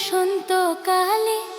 সন্ত বসন্তকালে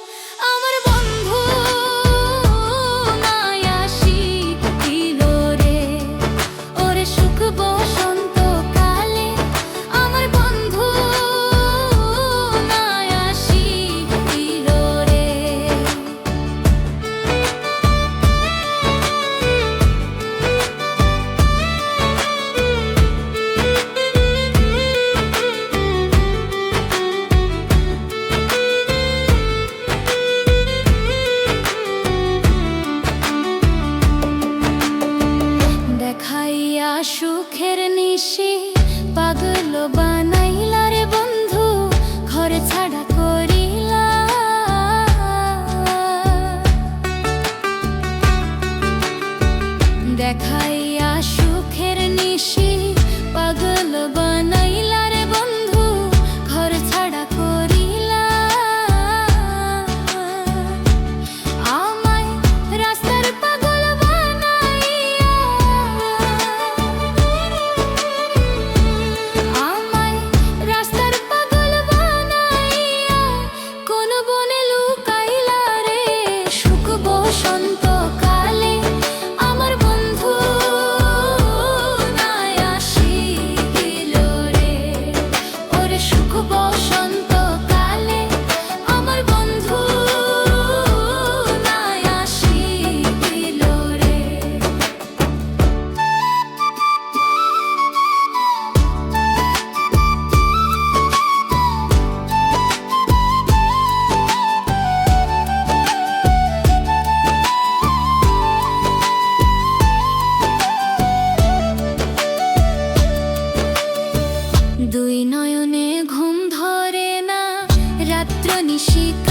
the banana. she